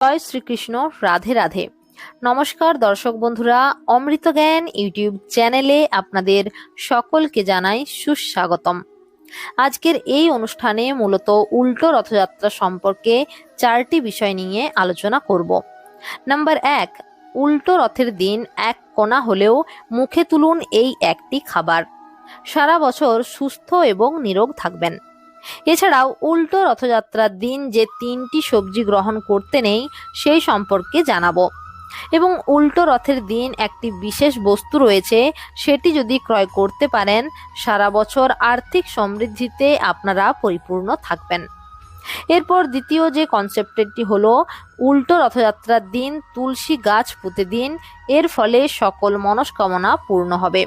জয় শ্রীকৃষ্ণ, রাধে রাধে। নমস্কার দর্শক বন্ধুরা, অমৃত জ্ঞান ইউটিউব চ্যানেলে আপনাদের সকলকে জানাই সুস্বাগতম। আজকের এই অনুষ্ঠানে মূলত উল্টো রথযাত্রা সম্পর্কে চারটি বিষয় নিয়ে আলোচনা করব। নাম্বার এক, উল্টো রথের দিন এক কোণা হলেও মুখে তুলুন এই একটি খাবার। সারা বছর সুস্থ এবং নিরোগ থাকবেন। এছাড়াও উল্টো রথযাত্রার দিন যে তিনটি সবজি গ্রহণ করতে নেই, সেই সম্পর্কে জানাব। এবং উল্টো রথের দিন একটি বিশেষ বস্তু রয়েছে, সেটি যদি ক্রয় করতে পারেন, সারা বছর আর্থিক সমৃদ্ধিতে আপনারা পরিপূর্ণ থাকবেন। এরপর দ্বিতীয় যে কনসেপ্টটি হলো, উল্টো রথযাত্রার দিন তুলসী গাছ পুঁতে দিন, এর ফলে সকল মনস্কামনা পূর্ণ হবে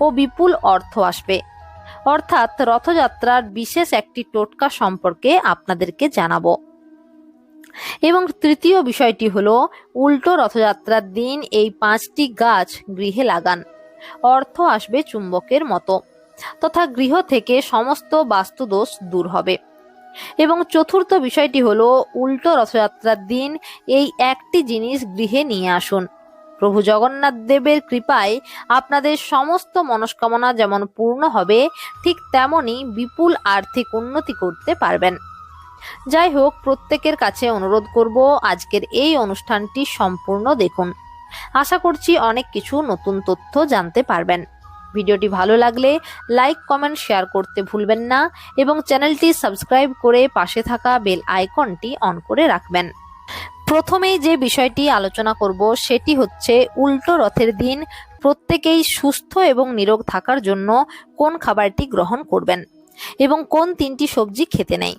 ও বিপুল অর্থ আসবে। অর্থাৎ রথযাত্রার বিশেষ একটি টোটকা সম্পর্কে আপনাদেরকে জানাব। এবং তৃতীয় বিষয়টি হলো, উল্টো রথযাত্রার দিন এই পাঁচটি গাছ গৃহে লাগান। অর্থ আসবে চুম্বকের মতো, তথা গৃহ থেকে সমস্ত বাস্তুদোষ দূর হবে। এবং চতুর্থ বিষয়টি হলো, উল্টো রথযাত্রার দিন এই একটি জিনিস গৃহে নিয়ে আসুন। প্রভু জগন্নাথ দেবের কৃপায় আপনাদের সমস্ত মনস্কামনা যেমন পূর্ণ হবে, ঠিক তেমনই বিপুল আর্থিক উন্নতি করতে পারবেন। যাই হোক, প্রত্যেকের কাছে অনুরোধ করব, আজকের এই অনুষ্ঠানটি সম্পূর্ণ দেখুন। আশা করছি অনেক কিছু নতুন তথ্য জানতে পারবেন। ভিডিওটি ভালো লাগলে লাইক, কমেন্ট, শেয়ার করতে ভুলবেন না এবং চ্যানেলটি সাবস্ক্রাইব করে পাশে থাকা বেল আইকনটি অন করে রাখবেন। প্রথমেই যে বিষয়টি আলোচনা করব সেটি হচ্ছে উল্টো রথের দিন প্রত্যেকেই সুস্থ এবং নিরোগ থাকার জন্য কোন খাবারটি গ্রহণ করবেন এবং কোন তিনটি সবজি খেতে নেই।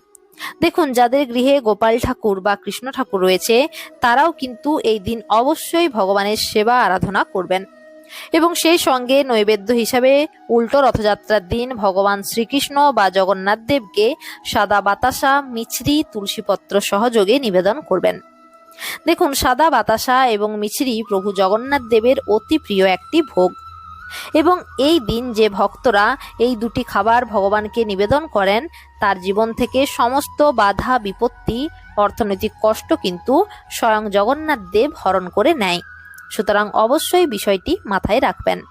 দেখুন, যাদের গৃহে গোপাল ঠাকুর বা কৃষ্ণ ঠাকুর রয়েছে, তারাও কিন্তু এই দিন অবশ্যই ভগবানের সেবা আরাধনা করবেন। এবং সেই সঙ্গে নৈবেদ্য হিসাবে উল্টো রথযাত্রার দিন ভগবান শ্রীকৃষ্ণ বা জগন্নাথ দেবকে সাদা বাতাসা, মিছরি, তুলসীপত্র সহযোগে নিবেদন করবেন। দেখুন, সাদা বাতাসা এবং মিছরি প্রভু জগন্নাথ দেবের অতি প্রিয় একটি ভোগ। এবং এই দিন যে ভক্তরা এই দুটি খাবার ভগবানকে নিবেদন করেন, তার জীবন থেকে সমস্ত বাধা, বিপত্তি, অর্থনৈতিক কষ্ট কিন্তু স্বয়ং জগন্নাথ দেব হরণ করে নেয়। সুতরাং অবশ্যই বিষয়টি মাথায় রাখবেন।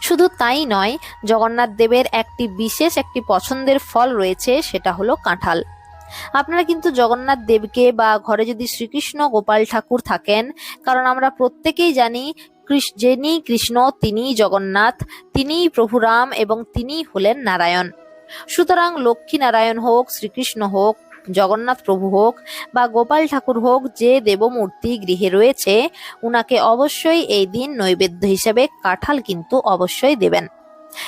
শুধু তাই নয়, জগন্নাথ দেবের একটি বিশেষ একটি পছন্দের ফল রয়েছে, সেটা হলো কাঁঠাল। আপনারা কিন্তু জগন্নাথ দেবকে বা ঘরে যদি শ্রীকৃষ্ণ গোপাল ঠাকুর থাকেন, কারণ আমরা প্রত্যেকেই জানি যিনি কৃষ্ণ, তিনিই জগন্নাথ, তিনিই প্রভু রাম এবং তিনিই হলেন নারায়ণ। সুতরাং লক্ষ্মী নারায়ণ হোক, শ্রীকৃষ্ণ হোক, জগন্নাথ প্রভু হোক বা গোপাল ঠাকুর হোক, যে দেবমূর্তি গৃহে রয়েছে, উনাকে অবশ্যই এই দিন নৈবেদ্য হিসেবে কাঁঠাল কিন্তু অবশ্যই দেবেন।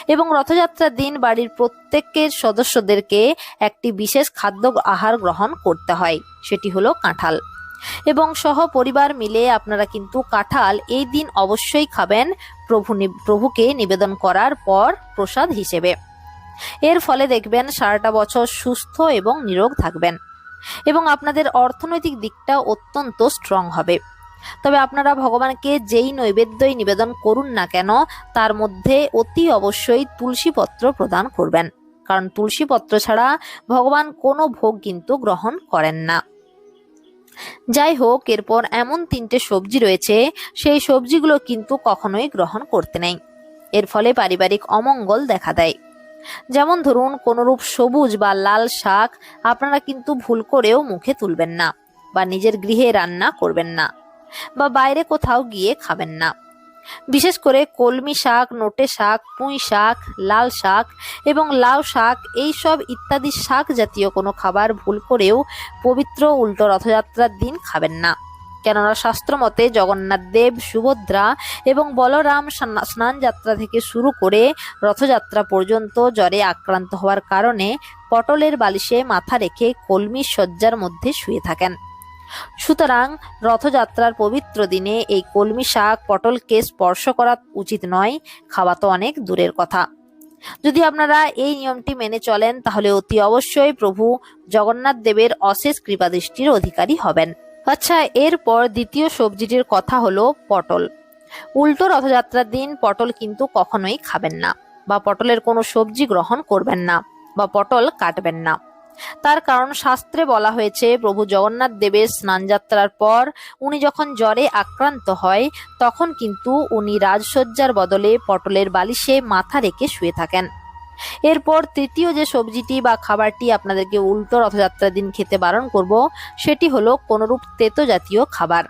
এবং রথযাত্রার দিন বাড়ির প্রত্যেকের সদস্যদেরকে একটি বিশেষ খাদ্য আহার গ্রহণ করতে হয়, সেটি হলো কাঁঠাল। এবং সহ পরিবার মিলে আপনারা কিন্তু কাঁঠাল এই দিন অবশ্যই খাবেন, প্রভু প্রভুকে নিবেদন করার পর প্রসাদ হিসেবে। এর ফলে দেখবেন সারাটা বছর সুস্থ এবং নিরোগ থাকবেন। এবং আপনাদের অর্থনৈতিক দিকটা অত্যন্ত স্ট্রং হবে। তবে আপনারা ভগবানকে যেই নৈবেদ্যই নিবেদন করুন না কেন, তার মধ্যে অতি অবশ্যই তুলসী পত্র প্রদান করবেন। কারণ তুলসী পত্র ছাড়া ভগবান কোনো ভোগ কিন্তু গ্রহণ করেন না। যাই হোক, এরপর এমন তিনটে সবজি রয়েছে, সেই সবজিগুলো কিন্তু কখনোই গ্রহণ করতে নেই। এর ফলে পারিবারিক অমঙ্গল দেখা দেয়। যেমন ধরুন, কোনোরূপ সবুজ বা লাল শাক আপনারা কিন্তু ভুল করেও মুখে তুলবেন না বা নিজের গৃহে রান্না করবেন না। বা বাইরে কোথাও গিয়ে খাবেন না। বিশেষ করে কলমি শাক, নোটে শাক, পুঁই শাক, লাল শাক এবং লাউ শাক, এই সব ইত্যাদি শাক জাতীয় কোনো খাবার ভুল করেও পবিত্র উল্টো রথযাত্রার দিন খাবেন না। কেননা শাস্ত্র মতে জগন্নাথ দেব, সুভদ্রা এবং বলরাম স্না- স্নান যাত্রা থেকে শুরু করে রথযাত্রা পর্যন্ত জ্বরে আক্রান্ত হওয়ার কারণে পটলের বালিশে মাথা রেখে কলমি শয্যার মধ্যে শুয়ে থাকেন। সুতরাং রথযাত্রার পবিত্র দিনে এই কলমি শাক পটলকে স্পর্শ করা উচিত নয়, খাওয়া তো অনেক দূরের কথা। যদি আপনারা এই নিয়মটি মেনে চলেন, তাহলে অতি অবশ্যই প্রভু জগন্নাথ দেবের অশেষ কৃপাদৃষ্টির অধিকারী হবেন। আচ্ছা এরপর দ্বিতীয় সবজিটির কথা হলো পটল। উল্টো রথযাত্রার দিন পটল কিন্তু কখনোই খাবেন না, বা পটলের কোনো সবজি গ্রহণ করবেন না, বা পটল কাটবেন না। তার কারণ শাস্ত্রে বলা হয়েছে, প্রভু জগন্নাথ দেবের স্নানযাত্রার পর উনি যখন জ্বরে আক্রান্ত হয়, তখন কিন্তু উনি রাজসজ্জার বদলে পটলের বালিশে মাথা রেখে শুয়ে থাকেন। এরপর তৃতীয় যে সবজিটি বা খাবারটি আপনাদেরকে উল্টো রথযাত্রার দিন খেতে বারণ করব, সেটি হলো কোনোরূপ তেতো জাতীয় খাবার।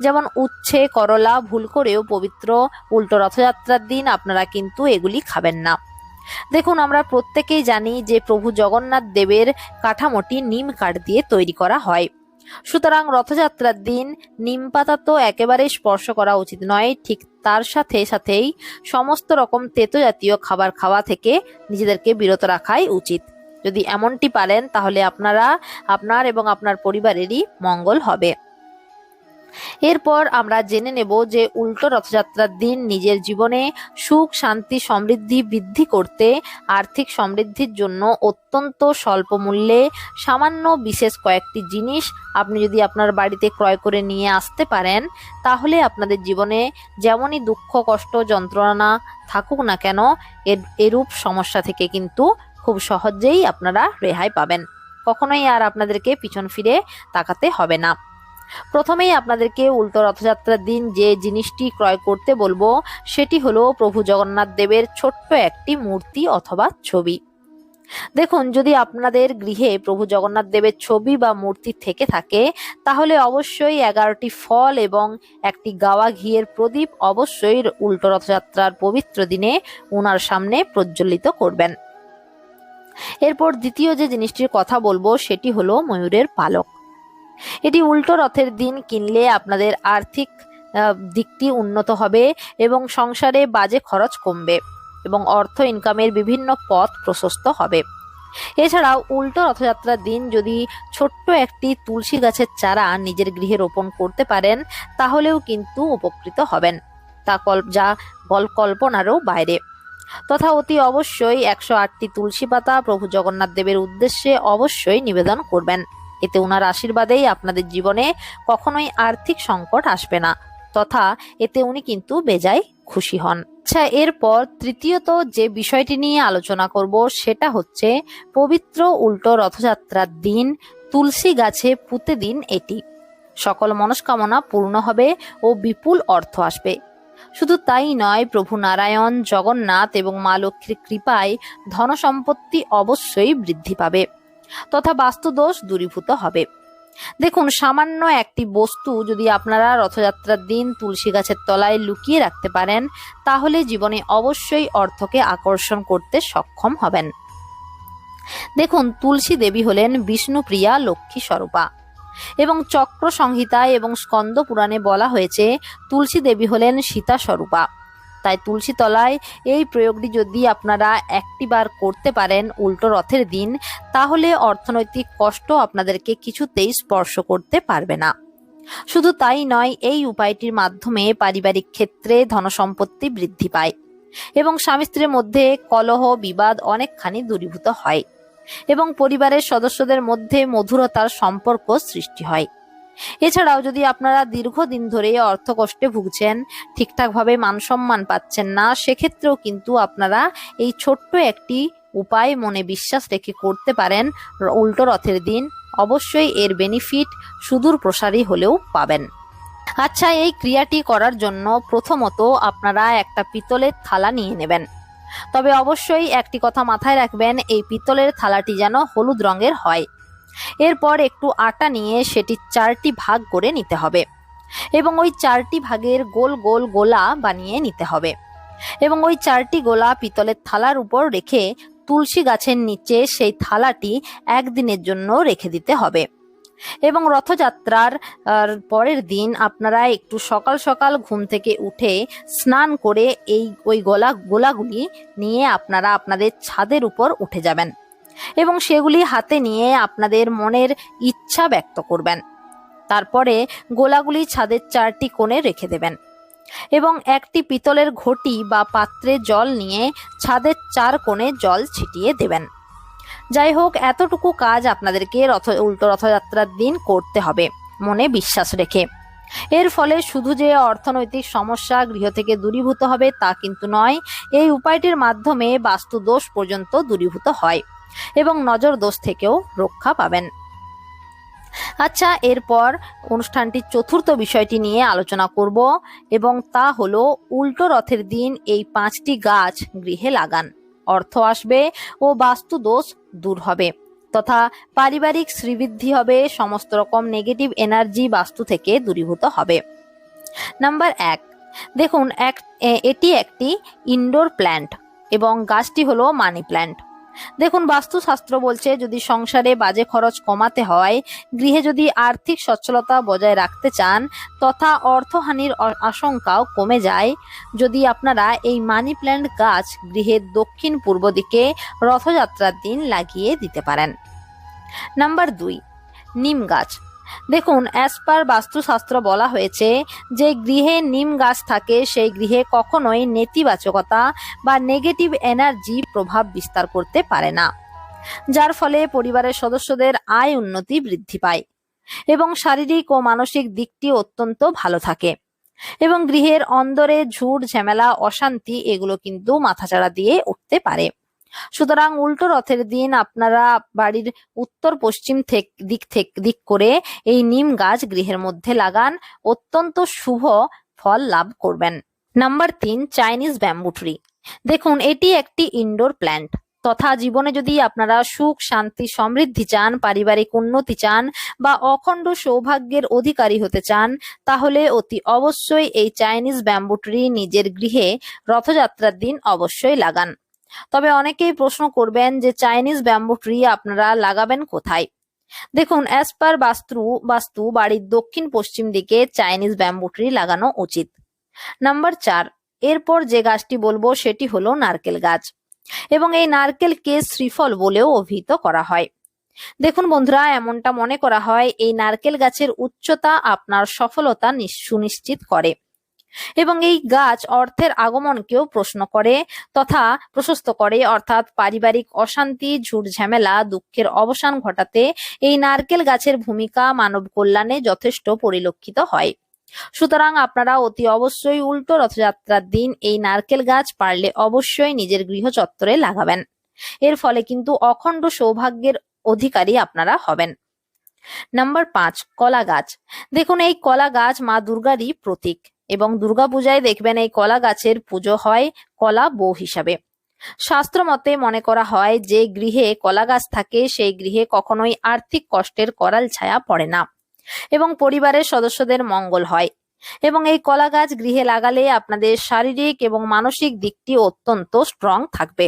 যেমন উচ্ছে, করলা, ভুল করেও পবিত্র উল্টো রথযাত্রার দিন আপনারা কিন্তু এগুলি খাবেন না। দেখুন, আমরা প্রত্যেকেই জানি যে প্রভু জগন্নাথ দেবের কাঠামোটি নিম কাঠ দিয়ে তৈরি করা হয়। সুতরাং রথযাত্রার দিন নিম পাতা তো একেবারে স্পর্শ করা উচিত নয়, ঠিক তার সাথে সাথেই সমস্ত রকম তেতো জাতীয় খাবার খাওয়া থেকে নিজেদেরকে বিরত রাখাই উচিত। যদি এমনটি পারেন, তাহলে আপনারা, আপনার এবং আপনার পরিবারেরই মঙ্গল হবে। এরপর আমরা জেনে নেব যে উল্টো রথযাত্রার দিন নিজের জীবনে সুখ, শান্তি, সমৃদ্ধি বৃদ্ধি করতে আর্থিক সমৃদ্ধির জন্য অত্যন্ত স্বল্প মূল্যে সামান্য বিশেষ কয়েকটি জিনিস আপনি যদি আপনার বাড়িতে ক্রয় করে নিয়ে আসতে পারেন, তাহলে আপনাদের জীবনে যেমনই দুঃখ, কষ্ট, যন্ত্রণা থাকুক না কেন, এর, এরূপ সমস্যা থেকে কিন্তু খুব সহজেই আপনারা রেহাই পাবেন। কখনোই আর আপনাদেরকে পিছন ফিরে তাকাতে হবে না। প্রথমেই আপনাদেরকে উল্টো রথযাত্রার দিন যে জিনিসটি ক্রয় করতে বলব, সেটি হলো প্রভু জগন্নাথ দেবের ছোট্ট একটি মূর্তি অথবা ছবি। দেখুন, যদি আপনাদের গৃহে প্রভু জগন্নাথ দেবের ছবি বা মূর্তি থেকে থাকে, তাহলে অবশ্যই এগারোটি ফল এবং একটি গাওয়া ঘিয়ের প্রদীপ অবশ্যই উল্টো রথযাত্রার পবিত্র দিনে ওনার সামনে প্রজ্বলিত করবেন। এরপর দ্বিতীয় যে জিনিসটির কথা বলব, সেটি হলো ময়ূরের পালক। এটি উল্টো রথের দিন কিনলে আপনাদের আর্থিক দিকটি উন্নত হবে এবং সংসারে বাজে খরচ কমবে এবং অর্থ ইনকামের বিভিন্ন পথ প্রশস্ত হবে। এছাড়াও উল্টো রথযাত্রার দিন যদি ছোট্ট একটি তুলসী গাছের চারা নিজের গৃহে রোপণ করতে পারেন, তাহলেও কিন্তু উপকৃত হবেন। তা কল্প যা কল্পনারও বাইরে। তথা অতি অবশ্যই একশো আটটি তুলসী পাতা প্রভু জগন্নাথ দেবের উদ্দেশ্যে অবশ্যই নিবেদন করবেন। এতে ওনার আশীর্বাদেই আপনাদের জীবনে কখনোই আর্থিক সংকট আসবে না, তথা এতে উনি কিন্তু বেজায় খুশি হন। আচ্ছা এরপর তৃতীয়ত যে বিষয়টি নিয়ে আলোচনা করব সেটা হচ্ছে পবিত্র উল্টো রথযাত্রার দিন, তুলসী গাছে পুঁতে দিন এটি। সকল মনস্কামনা পূর্ণ হবে ও বিপুল অর্থ আসবে। শুধু তাই নয়, প্রভু নারায়ণ, জগন্নাথ এবং মা লক্ষ্মীর কৃপায় ধনসম্পত্তি অবশ্যই বৃদ্ধি পাবে। তথা বাস্তুদোষ দূরীভূত হবে। দেখুন, সামান্য একটি বস্তু যদি আপনারা রথযাত্রার দিন তুলসী গাছের তলায় লুকিয়ে রাখতে পারেন, তাহলে জীবনে অবশ্যই অর্থকে আকর্ষণ করতে সক্ষম হবেন। দেখুন, তুলসী দেবী হলেন বিষ্ণুপ্রিয়া লক্ষ্মী স্বরূপা এবং চক্র সংহিতায় এবং স্কন্দ পুরাণে বলা হয়েছে, তুলসী দেবী হলেন সীতা স্বরূপা তাই তুলসী তলায় এই প্রয়োগটি যদি আপনারা একটিবার করতে পারেন উল্টো রথের দিন, তাহলে অর্থনৈতিক কষ্ট আপনাদেরকে কিছুতেই স্পর্শ করতে পারবে না। শুধু তাই নয়, এই উপায়টির মাধ্যমে পারিবারিক ক্ষেত্রে ধনসম্পত্তি বৃদ্ধি পায় এবং স্বামী স্ত্রীর মধ্যে কলহ, বিবাদ অনেকখানি দূরীভূত হয় এবং পরিবারের সদস্যদের মধ্যে মধুরতার সম্পর্ক সৃষ্টি হয়। এছাড়াও যদি আপনারা দীর্ঘদিন ধরে অর্থকষ্টে ভুগছেন, ঠিকঠাকভাবে মানসম্মান পাচ্ছেন না, সেক্ষেত্রেও কিন্তু আপনারা এই ছোট্ট একটি উপায় মনে বিশ্বাস রেখে করতে পারেন। উল্টো রথের দিন অবশ্যই এর বেনিফিট সুদূর প্রসারী হলেও পাবেন। আচ্ছা এই ক্রিয়াটি করার জন্য প্রথমত আপনারা একটা পিতলের থালা নিয়ে নেবেন। তবে অবশ্যই একটি কথা মাথায় রাখবেন, এই পিতলের থালাটি যেন হলুদ রঙের হয়। এরপর একটু আটা নিয়ে সেটি চারটি ভাগ করে নিতে হবে। এবং ওই চারটি ভাগের গোল গোল গোলা বানিয়ে নিতে হবে। এবং ওই চারটি গোলা পিতলের থালার উপর রেখে তুলসী গাছের নিচে সেই থালাটি একদিনের জন্য রেখে দিতে হবে। এবং রথযাত্রার পরের দিন আপনারা একটু সকাল সকাল ঘুম থেকে উঠে স্নান করে এই ওই গোলা গোলাগুলি নিয়ে আপনারা আপনাদের ছাদের উপর উঠে যাবেন। এবং সেগুলি হাতে নিয়ে আপনাদের মনের ইচ্ছা ব্যক্ত করবেন। তারপরে গোলাগুলি ছাদের চারটি কোণে রেখে দেবেন এবং একটি পিতলের ঘটি বা পাত্রে জল নিয়ে ছাদের চার কোণে জল ছিটিয়ে দেবেন। যাই হোক, এতটুকু কাজ আপনাদেরকে রথ, উল্টো রথযাত্রার দিন করতে হবে, মনে বিশ্বাস রেখে। এর ফলে শুধু যে অর্থনৈতিক সমস্যা গৃহ থেকে দূরীভূত হবে তা কিন্তু নয়, এই উপায়টির মাধ্যমে বাস্তু দোষ পর্যন্ত দূরীভূত হয়। এবং নজর দোষ থেকেও রক্ষা পাবেন। আচ্ছা এরপর অনুষ্ঠানটির চতুর্থ বিষয়টি নিয়ে আলোচনা করব এবং তা হলো উল্টো রথের দিন এই পাঁচটি গাছ গৃহে লাগান। অর্থ আসবে ও বাস্তু দোষ দূর হবে তথা পারিবারিক শ্রীবৃদ্ধি হবে, সমস্ত রকম নেগেটিভ এনার্জি বাস্তু থেকে দূরীভূত হবে। নাম্বার এক, দেখুন, এক এটি একটি ইনডোর প্ল্যান্ট এবং গাছটি হলো মানি প্ল্যান্ট দেখুন, বাস্তুশাস্ত্র বলছে, যদি সংসারে বাজে খরচ কমাতে হয়, গৃহে যদি আর্থিক সচ্ছলতা বজায় রাখতে চান, তথা অর্থহানির আশঙ্কাও কমে যায়। যদি আপনারা এই মানি প্ল্যান্ট গাছ গৃহের দক্ষিণ পূর্ব দিকে রথযাত্রার দিন লাগিয়ে দিতে পারেন। নাম্বার দুই, নিম গাছ। দেখুন অ্যাজ পার বাস্তুশাস্ত্র বলা হয়েছে, যে গৃহে নিম গাছ থাকে, সেই গৃহে কখনোই নেতিবাচকতা বা নেগেটিভ এনার্জি প্রভাব বিস্তার করতে পারে না। যার ফলে পরিবারের সদস্যদের আয় উন্নতি বৃদ্ধি পায় এবং শারীরিক ও মানসিক দিকটি অত্যন্ত ভালো থাকে এবং গৃহের অন্দরে ঝুট ঝামেলা, অশান্তি এগুলো কিন্তু মাথাচাড়া দিয়ে উঠতে পারে। সুতরাং উল্টো রথের দিন আপনারা বাড়ির উত্তর পশ্চিম দিক থেকে, দিক করে এই নিম গাছ গৃহের মধ্যে লাগান। অত্যন্ত শুভ ফল লাভ করবেন। নাম্বার তিন, চাইনিজ ব্যাম্বু ট্রি। দেখুন, এটি একটি ইনডোর প্ল্যান্ট তথা জীবনে যদি আপনারা সুখ, শান্তি, সমৃদ্ধি চান, পারিবারিক উন্নতি চান বা অখণ্ড সৌভাগ্যের অধিকারী হতে চান, তাহলে অতি অবশ্যই এই চাইনিজ ব্যাম্বু ট্রি নিজের গৃহে রথযাত্রার দিন অবশ্যই লাগান। তবে অনেকেই প্রশ্ন করবেন যে চাইনিজ ব্যাম্বু ট্রি আপনারা লাগাবেন কোথায়? দেখুন অ্যাজ পার বাস্তু বাস্তু বাড়ির দক্ষিণ পশ্চিম দিকে চাইনিজ ব্যাম্বু ট্রি লাগানো উচিত। নাম্বার চার, এরপর যে গাছটি বলব সেটি হলো নারকেল গাছ এবং এই নারকেলকে শ্রীফল বলেও অভিহিত করা হয়। দেখুন বন্ধুরা, এমনটা মনে করা হয়, এই নারকেল গাছের উচ্চতা আপনার সফলতা নিশ- সুনিশ্চিত করে। এবং এই গাছ অর্থের আগমনকেও প্রশ্ন করে তথা প্রশস্ত করে, অর্থাৎ পারিবারিক অশান্তি, ঝুট ঝামেলা, দুঃখের অবসান ঘটাতে এই নারকেল গাছের ভূমিকা মানব কল্যাণে যথেষ্ট পরিলক্ষিত হয়। সুতরাং আপনারা অতি অবশ্যই উল্টো রথযাত্রার দিন এই নারকেল গাছ পারলে অবশ্যই নিজের গৃহ চত্বরে লাগাবেন। এর ফলে কিন্তু অখণ্ড সৌভাগ্যের অধিকারী আপনারা হবেন। নাম্বার পাঁচ, কলা গাছ। দেখুন, এই কলা গাছ মা দুর্গারই প্রতীক। এবং দুর্গাপূজায় দেখবেন এই কলা গাছের পুজো হয় কলা বউ হিসাবে। শাস্ত্র মতে মনে করা হয় যে গৃহে কলা গাছ থাকে, সেই গৃহে কখনোই আর্থিক কষ্টের করাল ছায়া পড়ে না এবং পরিবারের সদস্যদের মঙ্গল হয় এবং এই কলা গাছ গৃহে লাগালে আপনাদের শারীরিক এবং মানসিক দিকটি অত্যন্ত স্ট্রং থাকবে।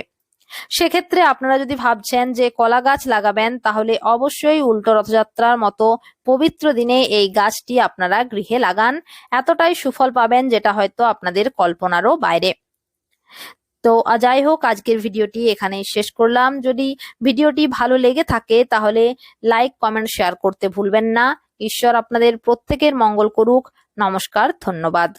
সেক্ষেত্রে আপনারা যদি ভাবছেন যে কলা গাছ লাগাবেন, তাহলে অবশ্যই উল্টো রথযাত্রার মতো পবিত্র দিনে এই গাছটি আপনারা গৃহে লাগান। এতটাই সুফল পাবেন যেটা হয়তো আপনাদের কল্পনারও বাইরে। তো যাই হোক, আজকের ভিডিওটি এখানেই শেষ করলাম। যদি ভিডিওটি ভালো লেগে থাকে, তাহলে লাইক, কমেন্ট, শেয়ার করতে ভুলবেন না। ঈশ্বর আপনাদের প্রত্যেকের মঙ্গল করুক। নমস্কার, ধন্যবাদ।